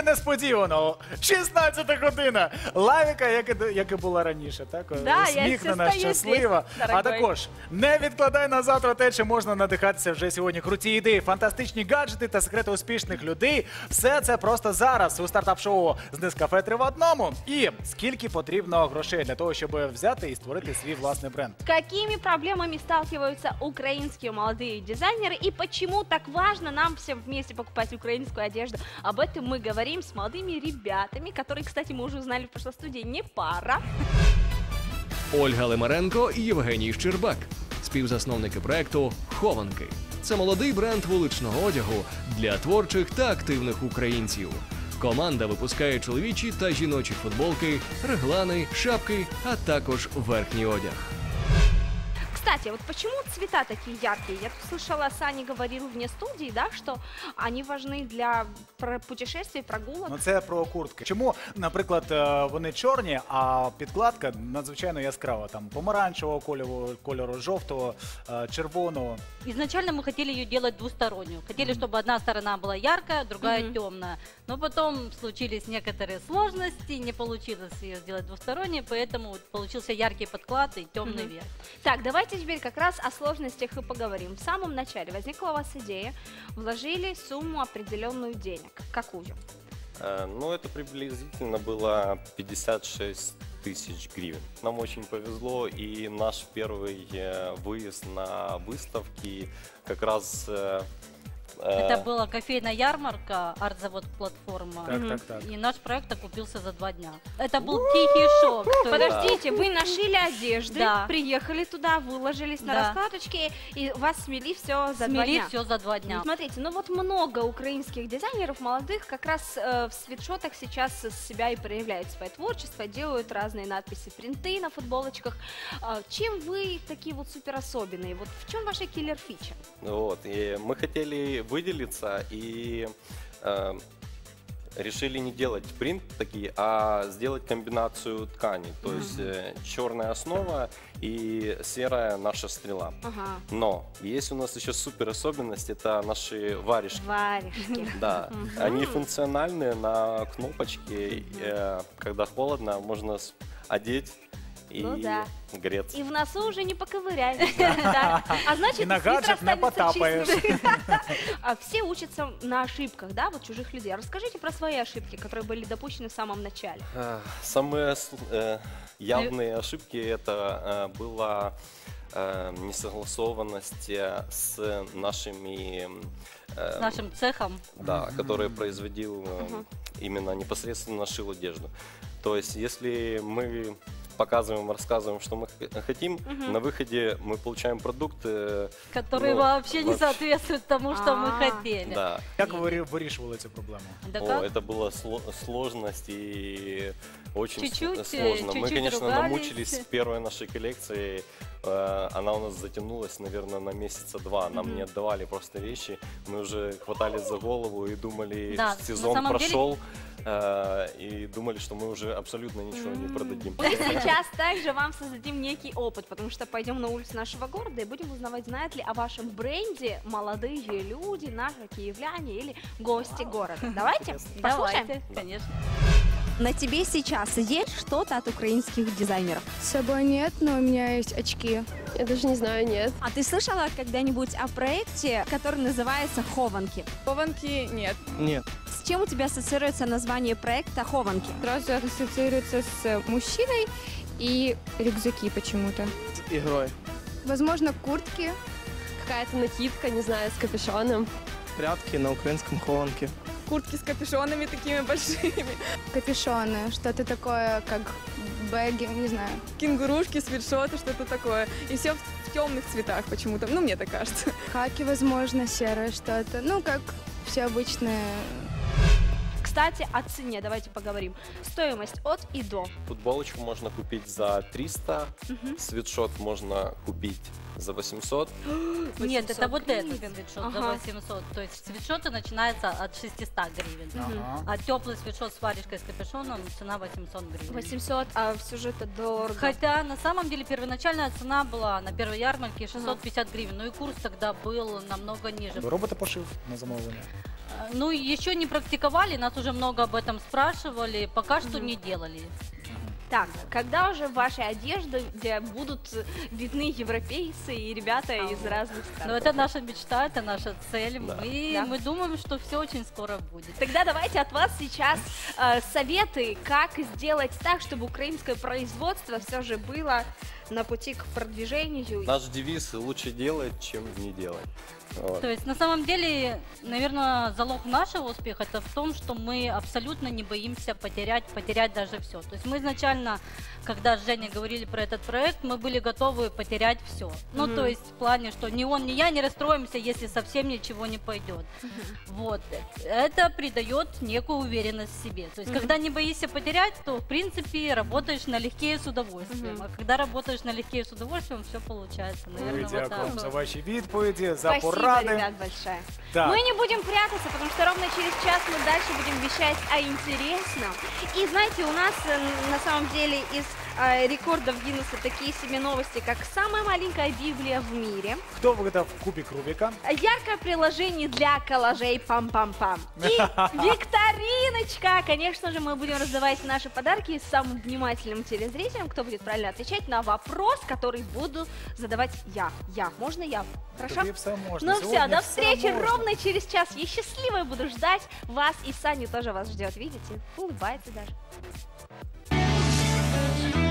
І несподівано, 16 година. Лавіка, як і, як і була раніше, так? Да, я Усміхнена, все стою щаслива. здесь, а дорогой. також не відкладай на завтра те, чи можна надихатися вже сьогодні. Круті ідеї, фантастичні гаджети та секрети успішних людей. Все це просто зараз у стартап-шоу з Нескафе три в одному. І скільки потрібно грошей для того, щоб взяти і створити свій власний бренд. Какими проблемами сталкиваются украинские молодые дизайнеры и почему так важно нам всем вместе покупать украинскую одежду? Об этом мы говорим с молодыми ребятами, которые, кстати, мы уже узнали в прошлой студии, не пара. Ольга Лимаренко і Євгеній Щербак, співзасновники проекту Хованки. Це молодий бренд вуличного одягу для творчих та активних українців. Команда випускає чоловічі та жіночі футболки, реглани, шапки, а також верхній одяг. Кстати, вот почему цвета такие яркие? Я тут слышала, Саня говорил вне студии, да, что они важны для путешествий, прогулок. Ну це про куртки. Чому, наприклад, е, вони чорні, а підкладка надзвичайно яскрава, там помаранчевого кольору, кольору, жовтого, червоного. Изначально мы хотели ее делать двустороннюю. Хотели, чтобы одна сторона была яркая, другая Мгм. темная. Но потом случились некоторые сложности, не получилось ее сделать двусторонней, поэтому получился яркий подклад и темный Мгм. верх. Так, давайте теперь как раз о сложностях и поговорим. В самом начале возникла у вас идея, вложили сумму определенную денег. Какую? Э, Ну, это приблизительно было 56 тысяч гривен. Нам очень повезло, и наш первый э, выезд на выставки как раз... э, э, Это была кофейная ярмарка, арт-завод платформа. Так, так, так. И наш проект окупился за два дня. Это был тихий шок. Подождите, вы нашили одежды, Да. приехали туда, выложились на Да. раскладочке, и вас смели все за два Смели дня. все за два дня. Ну, Смотрите, ну вот много украинских дизайнеров молодых как раз э, в свитшотах сейчас себя и проявляют свое творчество, делают разные надписи, принты на футболочках. А, чем вы такие вот супер особенные? Вот в чем ваша киллер-фича? Вот, и мы хотели выделиться и э, решили не делать принт такие, а сделать комбинацию тканей. То есть э, черная основа и серая наша стрела. Ага, Но есть у нас еще супер особенность, это наши варежки. варежки. Да, они функциональные на кнопочке. э, Когда холодно, можно одеть и Ну да. греться. И в носу уже не поковыряешься. да. А значит, И на гаджет не потапаешь. А Все учатся на ошибках, да, вот чужих людей. Расскажите про свои ошибки, которые были допущены в самом начале. А, Самые э, явные ошибки это э, была э, несогласованность с нашими, С нашим цехом. да, который производил именно непосредственно шил одежду. То есть, если мы показываем, рассказываем, что мы хотим, на выходе мы получаем продукт. Который ну, вообще не вообще- соответствует тому, что мы А. хотели. Да. Ви вирі- вирішували цю проблему? Да О, как? это была сло- сложность и очень с- Чуть-чуть, э, сложно. Мы, чуть-чуть конечно, ругались. намучились в первой нашей коллекции. Э, Она у нас затянулась, наверное, на месяца два. Нам не отдавали просто вещи. Мы уже хватались за голову и думали, Да, сезон самом деле- прошел. Э, И думали, что мы уже абсолютно ничего не продадим. Мы сейчас также вам создадим некий опыт, потому что пойдем на улицу нашего города и будем узнавать, знают ли о вашем бренде молодые люди, наши киевляне или гости города. Давайте послушаем. Давайте, конечно. На тебе сейчас есть что-то от украинских дизайнеров? С собой нет, но у меня есть очки. Я даже не знаю, нет. А ты слышала когда-нибудь о проекте, который называется «Хованки»? Хованки нет. Нет. С чем у тебя ассоциируется название проекта «Хованки»? Сразу ассоциируется с мужчиной и рюкзаки почему-то. С игрой. Возможно, куртки. Какая-то накидка, не знаю, с капюшоном. Прятки на украинском хованке. Куртки с капюшонами такими большими. Капюшоны, что-то такое, как бэги, не знаю. Кенгурушки, свитшоты, что-то такое. И все в, темных цветах почему-то. Ну, мне так кажется. Хаки, возможно, серое что-то. Ну, как все обычные Кстати, о цене давайте поговорим. Стоимость от и до. Футболочку можно купить за 300, свитшот можно купить за 800. Нет, 800 это вот гривен. этот свитшот Ага. за 800. То есть свитшоты начинаются от 600 гривен. Ага. А теплый свитшот с варежкой с капюшоном цена 800 гривен. 800, а все же это дорого. Хотя на самом деле первоначальная цена была на первой ярмарке 650 гривен, но и курс тогда был намного ниже. Ви робите пошив на замовлення? Э, Ну, еще не практиковали, нас уже много об этом спрашивали, пока что не делали. Так, когда уже в вашей одежде где будут видны европейцы и ребята из разных стран? Но это наша мечта, это наша цель. Да. Мы, Да. мы думаем, что все очень скоро будет. Тогда давайте от вас сейчас э, советы, как сделать так, чтобы украинское производство все же было на пути к продвижению. Наш девиз «Лучше делать, чем не делать». Вот. То есть на самом деле, наверное, залог нашего успеха это в том, что мы абсолютно не боимся потерять, потерять даже все. То есть мы изначально, когда с Женей говорили про этот проект, мы были готовы потерять все. Ну, Мгм. то есть в плане, что ни он, ни я не расстроимся, если совсем ничего не пойдет. Вот. Это придает некую уверенность в себе. То есть, Мгм. когда не боишься потерять, то, в принципе, работаешь налегке и с удовольствием. Мгм. А когда работаешь налегке и с удовольствием, все получается. Наверное, Ой, вот дякую вам так. за ваші відповіді, за Спасибо, поради. ребят, большое. Так. Мы не будем прятаться, потому что ровно через час мы дальше будем вещать о интересном. И знаете, у нас э, на самом деле из э, рекордов Гиннесса такие себе новости, как самая маленькая Библия в мире, Хто вигадав кубик Рубіка? яркое приложение для коллажей пам-пам-пам и викториночка. Конечно же, мы будем раздавать наши подарки самым внимательным телезрителям, кто будет правильно отвечать на вопрос, который буду задавать я. Я. Можно я? Хорошо? Тобі все можна. Ну все, Сьогодні до все встречи можна. ровно через час. Я счастливая буду ждать вас, и Саня тоже вас ждет, видите? Улыбается даже. Podcast.